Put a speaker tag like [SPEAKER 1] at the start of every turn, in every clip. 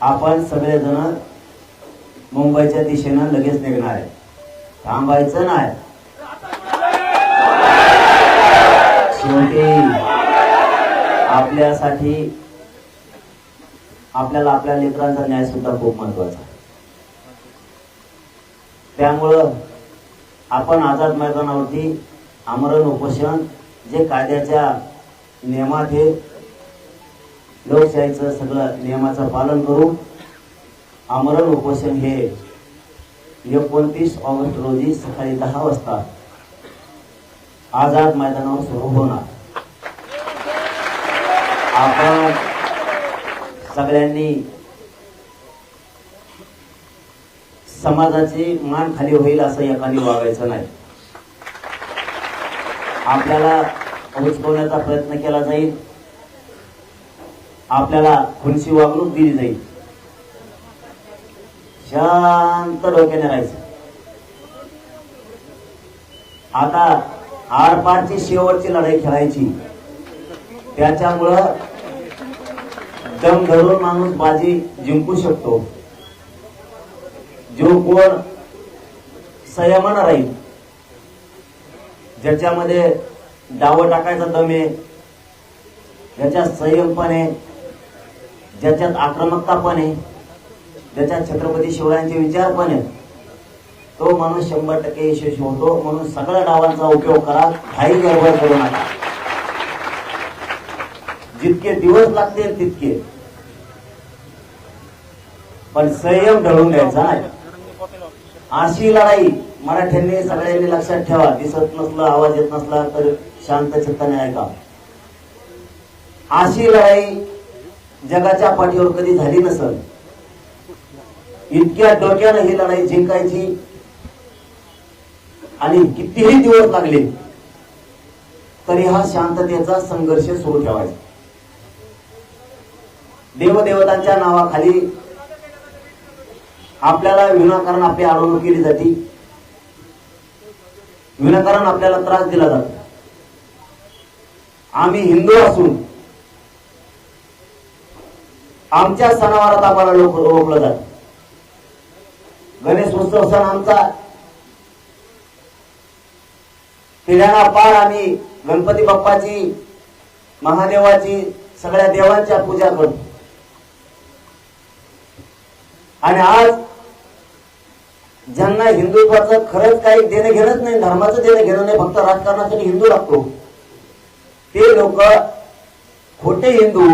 [SPEAKER 1] आपण सगळेजण मुंबईच्या दिशेनं लगेच निघणार आहे. थांबायचं नाही. शेवटी आपल्यासाठी आपल्याला आपल्या लेकरांचा न्याय सुद्धा खूप महत्त्वाचा त्यामुळं आपण आझाद मैदानावरती आमरण उपोषण जे कायद्याच्या नियमात हे लोकशाहीचं सगळं नियमाचं पालन करून आमरण उपोषण हे एकोणतीस ऑगस्ट रोजी सकाळी दहा वाजता आझाद मैदानावर सुरू होणार. आपण सगळ्यांनी समाजाची मान खाली होईल असं एकाने वागायचं नाही. आपल्याला उचकवण्याचा प्रयत्न केला जाईल. आपल्याला खुनशी वागणूक दिली जाईल. शांत डोक्याने राहायचं. आता आरपारची शेवटची लढाई खेळायची. त्याच्यामुळं दम धरून माणूस बाजी जिंकू शकतो. जो कोण संयमान राहील ज्याच्यामध्ये डावं टाकायचा दम आहे ज्याच्या संयमपणे ज्याच्यात आक्रमकता पण आहे ज्याच्यात छत्रपती शिवरायांचे विचार पण आहेत तो माणूस शंभर टक्के यशस्वी होतो. म्हणून सगळ्या डावांचा उपयोग करा. घाई गडबड करू नका. जितके दिवस लागतील तितके. पण संयम ढळून द्यायचा नाही. अशी लढाई मराठ्यांनी सगळ्यांनी लक्षात ठेवा. दिसत नसलं आवाज येत नसला तर शांत चित्ताने ऐका. अशी लढाई जगाच्या पाठीवर कधी झाली नसल. इतक्या डोक्यानं ही लढाई जिंकायची. आणि कितीही दिवस लागले तरी हा शांततेचा संघर्ष सुरू ठेवायचा. देवदेवतांच्या नावाखाली आपल्याला विनाकारण आपली अडवणूक केली जाते. विनाकारण आपल्याला त्रास दिला जातो. आम्ही हिंदू असून आमच्या सणावारात आम्हाला लोक ओळखलं जात. गणेश उत्सव सण आमचा. पिढ्याना पार आम्ही गणपती बाप्पाची महादेवाची सगळ्या देवांच्या पूजा करतो. आणि आज ज्यांना हिंदुत्वाचं खरंच काही देणं घेणंच नाही धर्माचं देणं घेणं नाही फक्त राजकारणासाठी हिंदू लागतो. ते लोक खोटे हिंदू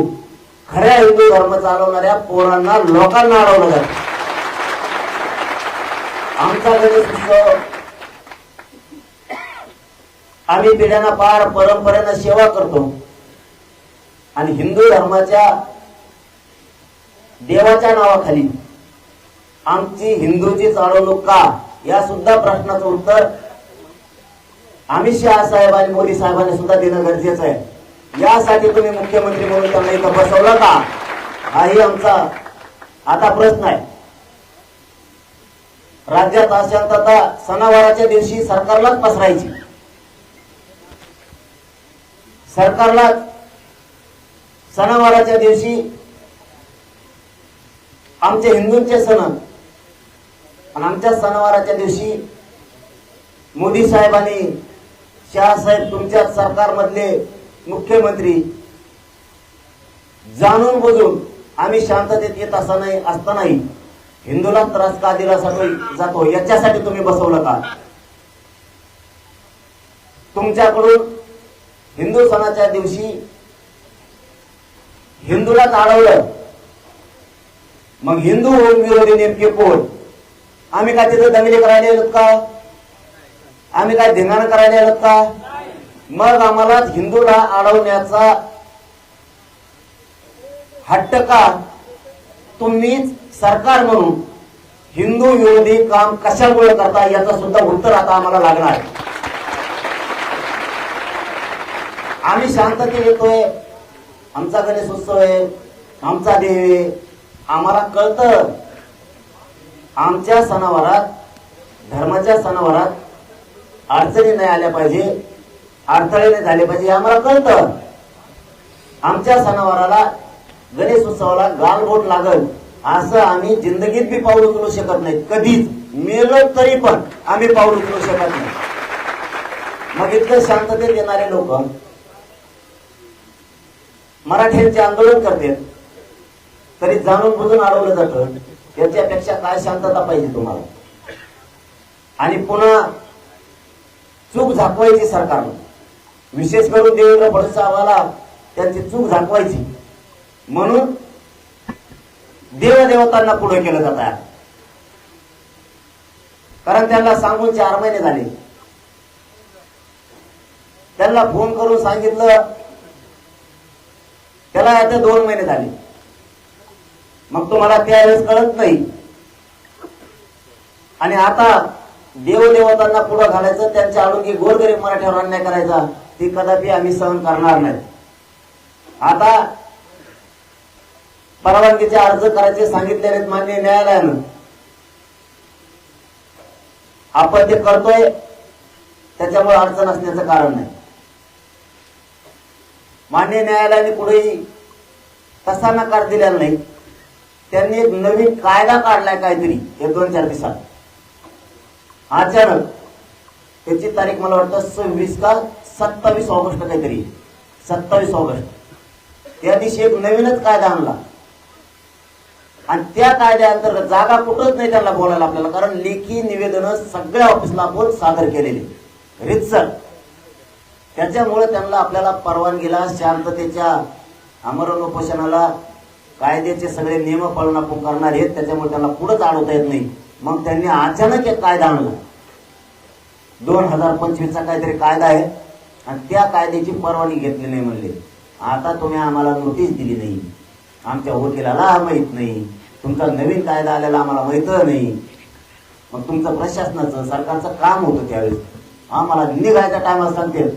[SPEAKER 1] खऱ्या हिंदू धर्म चालवणाऱ्या पोरांना लोकांना अडवलं जात. आमचा गणेश उत्सव आम्ही पिढ्यांना पार परंपरेनं सेवा करतो. आणि हिंदू धर्माच्या देवाच्या नावाखाली आमची हिंदूची चालवणूक का या सुद्धा प्रश्नाचं उत्तर अमित शहा साहेब आणि मोदी साहेबांनी सुद्धा देणं गरजेचं आहे. यासाठी तुम्ही मुख्यमंत्री म्हणून त्यांना इथं बसवलं का? हाही आमचा आता प्रश्न आहे. राज्यात अशांतता सणावाराच्या दिवशी सरकारलाच पसरायची. सरकारला सणावाराच्या दिवशी आमचे हिंदूंचे सण आणि आमच्या सणावाराच्या दिवशी मोदी साहेबांनी शहासाहेब तुमच्या सरकारमधले मुख्यमंत्री जाणून बुजून आम्ही शांततेत येत असताना असतानाही हिंदूला त्रास का दिला जातो- याच्यासाठी तुम्ही बसवलं का? तुमच्याकडून हिंदू सणाच्या दिवशी हिंदूला अडवलं. मग हिंदू विरोधी नेमके कोण? आम्ही काय तिथे दंगली करायला येत का? आम्ही काय धिंगाणं करायला येत का? मग आम्हाला हिंदूला अडवण्याचा हट्ट का तुम्हीच सरकार म्हणून हिंदू विरोधी काम कशामुळे करता याचं सुद्धा उत्तर आता आम्हाला लागणार आहे. आम्ही शांततेत येतोय. आमचा गणेश उत्सव आहे. आमचा देव आहे. आम्हाला कळतं. आमच्या सणावारात धर्माच्या सणावारात अडचणी नाही आल्या पाहिजे. अडथळे झाले पाहिजे हे आम्हाला कळतं. आमच्या सणावाराला गणेश उत्सवाला गालबोट लागल असं आम्ही जिंदगीत बी पाऊल उचलू शकत नाही. कधीच. मेलो तरी पण आम्ही पाऊल उचलू शकत नाही. मग इतकं शांततेत येणारे लोक मराठ्यांचे आंदोलन करते तरी जाणून बुजून अडवलं जातं. याच्यापेक्षा काय शांतता पाहिजे तुम्हाला? आणि पुन्हा चूक झाकवायची सरकारनं. विशेष करून देवेंद्र फडणवीस आम्हाला त्यांची चूक झाकवायची. म्हणून देवदेवतांना पुढे केलं जात कारण त्यांना सांगून चार महिने झाले. त्यांना फोन करून सांगितलं त्याला आता दोन महिने झाले. मग तुम्हाला त्यावेळेस कळत नाही. आणि आता देवदेवतांना पुढं घालायचं त्यांच्या आडोगी गोरगरीब मराठ्यावर अन्याय करायचा. ती कदापि आम्ही सहन करणार नाही. आता परवानगीचे अर्ज करायचे सांगितले आहेत मान्य न्यायालयानं. आपण ते करतोय त्याच्यामुळे अडचण असण्याचं कारण नाही. मान्य न्यायालयाने पुढेही तसा नकार दिलेला नाही. त्यांनी एक नवीन कायदा काढलाय काहीतरी एक दोन चार दिवसात. अचानक त्याची तारीख मला वाटतं सव्वीस का सत्तावीस ऑगस्ट काहीतरी. सत्तावीस ऑगस्ट. त्या दिवशी एक नवीनच कायदा आणला. आणि त्या कायद्याअंतर्गत जागा कुठंच नाही त्यांना बोलायला आपल्याला कारण लेखी निवेदन सगळ्या ऑफिसला आपण सादर केलेले. रितसर त्याच्यामुळे त्यांना आपल्याला परवानगीला शांततेच्या आमरण उपोषणाला कायद्याचे सगळे नियम पाळून आपण करणार आहेत त्याच्यामुळे त्यांना पुढंच अडवता येत नाही. मग त्यांनी अचानक एक कायदा आणला. दोन हजार पंचवीसचा काहीतरी कायदा आहे. आणि त्या कायद्याची परवानगी घेतली नाही म्हणले. आता तुम्ही आम्हाला नोटीस दिली नाही. आमच्या वकिलाला माहीत नाही. तुमचा नवीन कायदा आलेला आम्हाला माहीत नाही. मग तुमचं प्रशासनाचं सरकारचं काम होतं त्यावेळेस. आम्हाला निघायचा टायमाला सांगते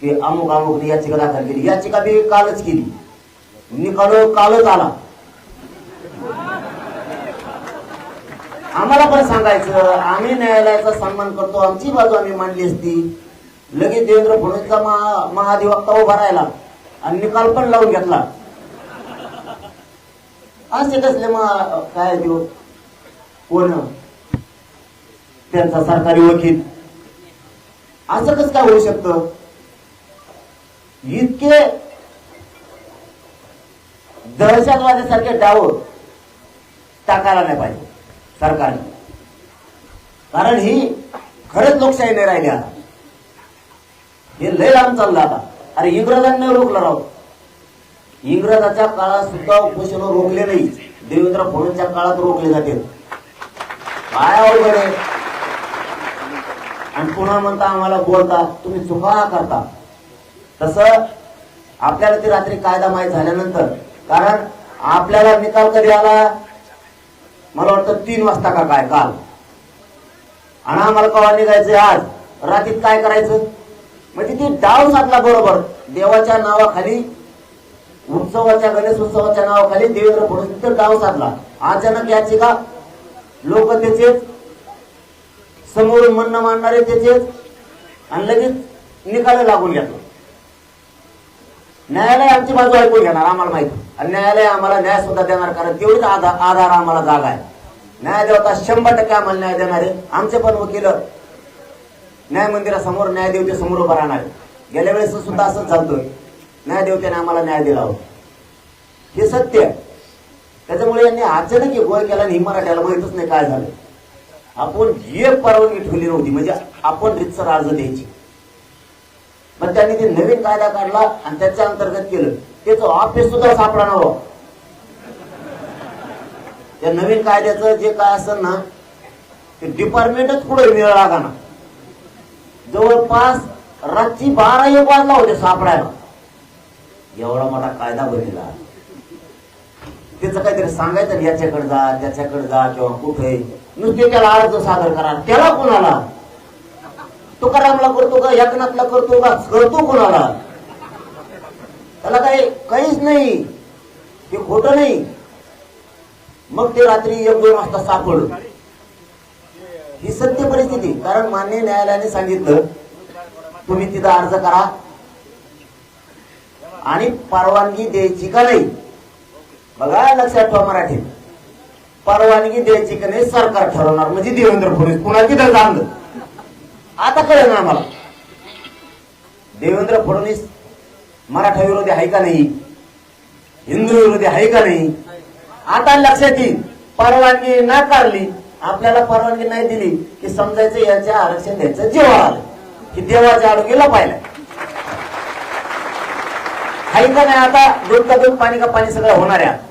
[SPEAKER 1] की अमुक अमुक याचिका दाखल केली. याचिका मी कालच केली. निकाल कालच आला. आम्हाला पण सांगायचं आम्ही न्यायालयाचा सन्मान करतो. आमची बाजू आम्ही मांडली असती. लगेच देवेंद्र फडणवीसचा महा महाधिवक्ता उभा राहिला. आणि निकाल पण लावून घेतला. असे कसले मग काय दिवस कोण? त्यांचा सरकारी वकील. असं कस काय होऊ शकत? इतके दहशतवाद्यासारखे डाव टाकायला नाही पाहिजे सरकारने. कारण ही खरंच लोकशाही नाही राहिली आता. हे लय लांब चाललं आता. अरे इंग्रजांनी रोखलं राव. इंग्रजाच्या काळात सुद्धा उपोषण रोखले नाही. देवेंद्र फडणवीसच्या काळात रोखले जाते. काय अवघड आहे आणि पुन्हा म्हणता आम्हाला बोलता तुम्ही चुका करता. तस आपल्याला ती रात्री कायदा माहीत झाल्यानंतर कारण आपल्याला निकाल कधी आला? मला वाटतं तीन वाजता का काय काल. आणि आम्हाला कवा निघायचं आज? रात्रीत काय करायचं? म्हणजे ती डाव साधला बरोबर. देवाच्या नावाखाली उत्सवाच्या गणेश उत्सवाच्या नावाखाली देवेंद्र फडणवीस तर डाव साधला. अचानक याची का लोक त्याचेच समोरून म्हणणं मांडणारे त्याचेच आणि लगेच निकाल लागून घेतला. न्यायालय आमची बाजू ऐकून घेणार आम्हाला माहिती. आणि न्यायालय आम्हाला न्याय सुद्धा देणार कारण तेवढीच आधार आधार आम्हाला जागा आहे. न्याय देवता शंभर टक्के आम्हाला न्याय देणार. आहे आमचे पण वकील न्याय मंदिरासमोर न्यायदेवते समोर उभं राहणार. गेल्या वेळेस सुद्धा असंच झालतं. न्यायदेवतेने आम्हाला न्याय दिला होता. हे सत्य त्याच्यामुळे यांनी अचानक एक गोळ केला आणि मराठ्याला माहितच नाही काय झालं. आपण एक परवानगी ठेवली नव्हती म्हणजे आपण रितसर अर्ज द्यायची. मग त्यांनी ते नवीन कायदा काढला आणि त्याच्या अंतर्गत केलं. त्याचं ऑफिस सुद्धा सापडा नव्हतं. त्या नवीन कायद्याचं जे काय असेल ना ते डिपार्टमेंटच पुढे वेळ लागा ना? जवळपास रात्री बारा एक वाजला होते सापडायला. एवढा मोठा कायदा बनलेला. त्याचं काहीतरी सांगायचं याच्याकडे जा त्याच्याकडे जा किंवा कुठे. नुसते त्याला अर्ज सादर करा. त्याला कोणाला? तुकारामला करतो का? एकनाथला करतो का? करतो कोणाला? त्याला काही काहीच नाही. ते खोट नाही. मग ते रात्री एक दोन वाजता सापडलं. ही सत्य परिस्थिती. कारण मान्य न्यायालयाने सांगितलं तुम्ही तिथं अर्ज करा. आणि परवानगी द्यायची का नाही? बघा लक्षात ठेवा मराठीत. परवानगी द्यायची का नाही सरकार ठरवणार. म्हणजे देवेंद्र फडणवीस पुन्हा तिथं जाणलं आता कळलं ना आम्हाला. देवेंद्र फडणवीस मराठा विरोधी आहे का नाही? हिंदू विरोधी आहे का नाही? आता लक्षात येईल. परवानगी नाकारली आपल्याला परवानगी नाही दिली की समजायचं याचे आरक्षण द्यायचं. जेव्हा आलं की देवाच्या आरोग्याला पाहिलं. आहे का नाही आता दूध का दूध पाणी का पाणी सगळं होणार आहे